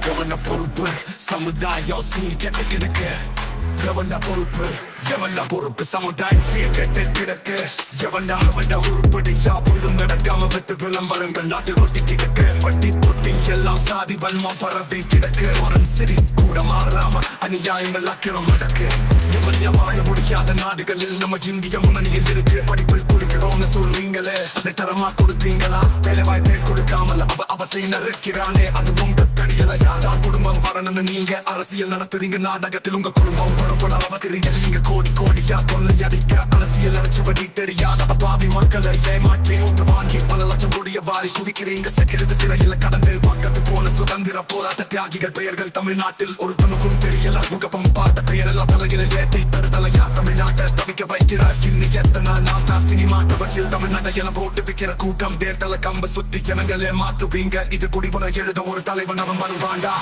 கவன பொறுப்பு சமுதாயம் சீர்கெட்டு கிடக்கு. கவன பொறுப்பு எவன பொறுப்பு சமுதாயம் சீர்கெட்டு கிடக்கு. எவன அவன உருப்படி யாப்பொழுதும் நடக்காம வித்து விளம்பரங்கள் நாட்டில் ஒட்டி கிடக்கு. வட்டி தொட்டி எல்லாம் சாதி வன்மம் பரவி கிடக்கு. ஒரு சிறி கூட மாறாம அநியாயங்கள் அக்கிரம் நடக்கு. எவன் வாழ முடியாத நாடுகளில் நம்ம இந்திய முன்னணியில் இருக்கு. படிப்பில் குடிக்கிறோம்னு சொல்றீங்களே. அதை தரமா கொடுத்தீங்களா? வேலை வாய்ப்பே கொடுக்காமல் அவ அவசியம் இருக்கிறானே அது உங்க தெரியல யாரால் குடும்பம் வரணும்னு நீங்க? அரசியல் நடத்துறீங்க நாடகத்தில் உங்க குடும்பம் பரப்பட அவக்கிறீங்க நீங்க கோடி கோடியா தொல்லை அடிக்க அரசியல் அழைச்சபடி தெரியாத பாவி மக்களை ஏமாற்றி ஒன்று வாங்கி பல லட்சம் கோடிய வாரி குவிக்கிறீங்க செக்கிறது சிறையில் கடந்து பக்கத்து போல சுதந்திர போராட்ட தியாகிகள் பெயர்கள் தமிழ்நாட்டில் ஒருத்தனுக்கும் தெரியல. முகப்பம் பார்த்த பெயரெல்லாம் தலையில ஏற்றி தருதலையா சினிமா தமிழ்நாட்டை என போட்டு விற்கிற கூட்டம். தேர்தல கம்ப சுத்தி ஜனங்களே மாத்துவீங்க இது குடிபுற எழுத ஒரு தலைவன் அவன் வருவாண்டா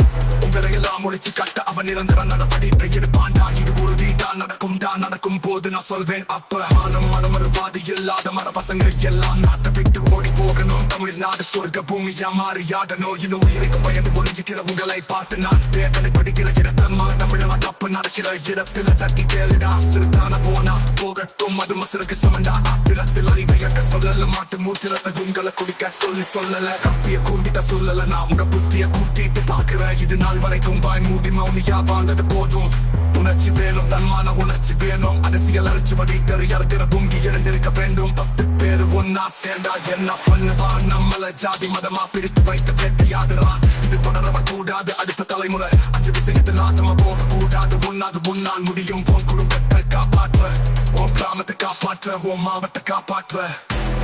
உங்களை எல்லாம் முடிச்சு கட்ட அவன் நிரந்தர நடவடிக்கை எடுப்பாண்டா. இது ஒரு வீட்டா நடக்கும் தான் நடக்கும் போது நான் சொல்வேன் அப்ப. மானம் மனமறுவாதி இல்லாத மர பசங்க எல்லாம் நாட்டை விட்டு போகணும். தமிழ்நாடு சொர்க்க பூமியா மாறியாடணும். இன்னும் உயிருக்கு பயந்து ஒழிஞ்சுக்கிற உங்களை பார்த்து நான் வேதனை படிக்கிற இடத்தம்மா. தமிழக தப்பு நடக்கிற இடத்துல தட்டி கேளுடா. சிறுதான போனா போகட்டும். அது மசருக்கு சமண்டா. ஆத்திரத்தில் அறிவையக்க சொல்லல. மாட்டு மூத்திரத்தை உங்களை குடிக்க சொல்லி சொல்லல. கப்பிய கூட்டிட்ட சொல்லல. நான் உங்க புத்திய கூட்டிட்டு பாக்குற இது நாள் வரைக்கும் வாய் மூடி மௌனியா வாழ்ந்தது போதும். உணர்ச்சி வேணும் தன்மான உணர்ச்சி வேணும். அரசியல் அரைச்சு வடிக்கிற இடத்தில பொங்கி எழுந்திருக்க வேண்டும். பத்து பேரு ஒன்னா சேர்ந்தா என்ன பண்ணுவா? நம்மள ஜாதி மதமா பிரித்து வைத்த வேட்டையாடுறா. இது தொடரவ கூடாது அடுத்த தலைமுறை. அஞ்சு விஷயத்தில் நாசமா போக கூடாது ஒன்னாது முன்னால் முடியும். உன் குடும்பத்தை காப்பாற்ற. உன் கிராமத்தை காப்பாற்ற. உன் மாவட்ட காப்பாற்ற.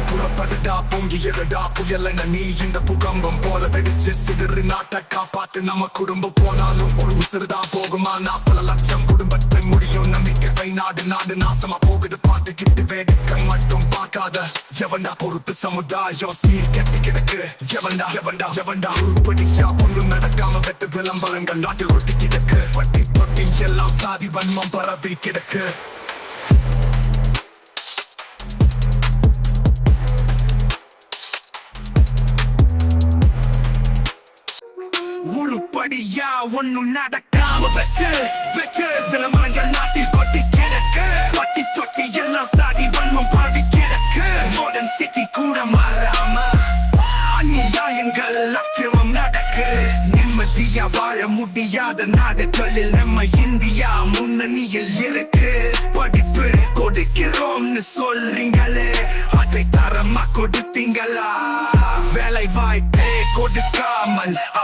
புறப்படுடா பொங்கி எழுடா. புயலன நீ இந்த புகம்பம் போல வெடிச்சு சிதறி நாட்டை காப்பாத்து. நம்ம குடும்பம் போனாலும் ஒரு உசுறுதான் போகுமா? நாற்பது லட்சம் நாடு நாடு நாசமா போகுது. பார்த்துக்கிட்டு வேடிக்கை மட்டும் பார்க்காத. எவன்டா பொறுப்பு சமுதாயம் சீர் கெட்டு கிடக்கு? எவன்டா எவன்டா எவன்டா? உருப்படியா ஒன்றும் நடக்காம வெத்து விளம்பரங்கள் நாட்டில் ஒட்டி கிடக்கு. பட்டி தொட்டி எல்லாம் சாதி வன்மம் பரவி கிடக்கு. உருப்படியா ஒண்ணும் நடக்காம வெட்டு வெட்டு. தினமரங்கள் நாட்டில் கொட்டி எல்லாம் சாதி வன்மம் பாடி கிடக்கு மாடர்ன் சிட்டி கூட மாறாம அநியாயங்கள் அக்கிரமம் நடக்கு நிம்மதியா வாழ முடியாத நாடு தொழில் நம்ம இந்தியா முன்னணியில் இருக்கு படிப்பு கொடுக்கிறோம்னு சொல்றீங்களே அதை தரமா கொடுத்தீங்களா வேலை வாய்ப்பே கொடுக்காமல்